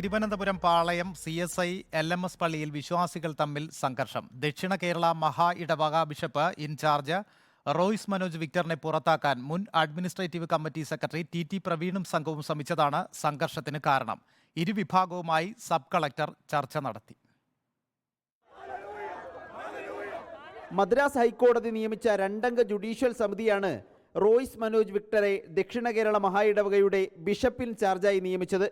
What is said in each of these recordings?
Thiruvananthapuram Palayam C S I L M S പള്ളിയിൽ വിശ്വാസികൾ തമ്മിൽ സംഘർഷം. ദക്ഷിണ കേരള മഹാ ഇടവക ബിഷപ്പ് ഇൻചാർജ് റോയ്സ് മനോജ് വിക്ടറിനെ പുറത്താക്കാൻ മുൻ administrative committee secretary T T പ്രവീണും സംഘവും ശ്രമിച്ചതാണ് സംഘർഷത്തിന് കാരണം. ഇരുവിഭാഗവുമായി സബ് കളക്ടർ ചർച്ച നടത്തി. മദ്രാസ് ഹൈക്കോടതി നിയമിച്ച രണ്ടംഗ ജുഡീഷ്യൽ സമിതിയാണ് റോയ്സ് മനോജ് വിക്ടറെ ദക്ഷിണ കേരള മഹാ ഇടവകയുടെ ബിഷപ്പ് ഇൻചാർജായി നിയമിച്ചത്.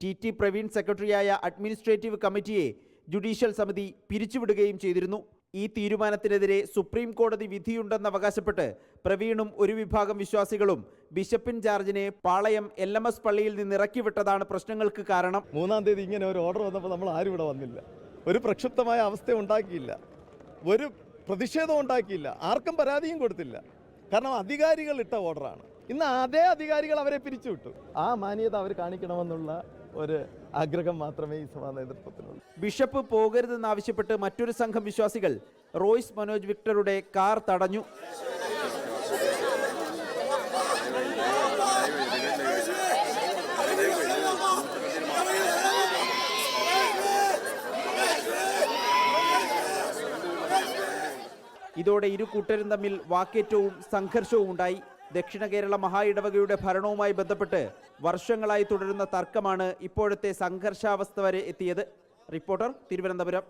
ടി ടി പ്രവീൺ സെക്രട്ടറിയായ അഡ്മിനിസ്ട്രേറ്റീവ് കമ്മിറ്റിയെ ജുഡീഷ്യൽ സമിതി പിരിച്ചുവിടുകയും ചെയ്തിരുന്നു. ഈ തീരുമാനത്തിനെതിരെ സുപ്രീം കോടതി വിധിയുണ്ടെന്ന് അവകാശപ്പെട്ട് പ്രവീണും ഒരു വിഭാഗം വിശ്വാസികളും ബിഷപ്പിൻ ചാർജിനെ പാളയം എൽ എം എസ് പള്ളിയിൽ നിന്ന് ഇറക്കിവിട്ടതാണ് പ്രശ്നങ്ങൾക്ക് കാരണം. മൂന്നാം തീയതി ഇങ്ങനെ ഒരു ഓർഡർ വന്നപ്പോൾ നമ്മൾ ആരും ഇവിടെ വന്നില്ല. ഒരു പ്രക്ഷുബ്ധമായ അവസ്ഥ ഉണ്ടാക്കിയില്ല. ഒരു പ്രതിഷേധം ഉണ്ടാക്കിയില്ല. ആർക്കും പരാതിയും കൊടുത്തില്ല. കാരണം അധികാരികൾ ഇട്ട ഓർഡറാണ് ഇന്ന് അതേ അധികാരികൾ അവരെ പിരിച്ചുവിട്ടു. ആ മാന്യത അവർ കാണിക്കണമെന്നുള്ള ഒരു ആഗ്രഹം മാത്രമേ ഈ സഭാ നേതൃത്വത്തിനുള്ളൂ. ബിഷപ്പ് പോകരുതെന്നാവശ്യപ്പെട്ട് മറ്റൊരു സംഘം വിശ്വാസികൾ റോയ്സ് മനോജ് വിക്ടറുടെ കാർ തടഞ്ഞു. ഇതോടെ ഇരു കൂട്ടരും തമ്മിൽ വാക്കേറ്റവും സംഘർഷവും ഉണ്ടായി. ദക്ഷിണ കേരള മഹാ ഇടവകയുടെ ഭരണവുമായി ബന്ധപ്പെട്ട് വർഷങ്ങളായി തുടരുന്ന തർക്കമാണ് ഇപ്പോഴത്തെ സംഘർഷാവസ്ഥ വരെ എത്തിയത്. റിപ്പോർട്ടർ തിരുവനന്തപുരം.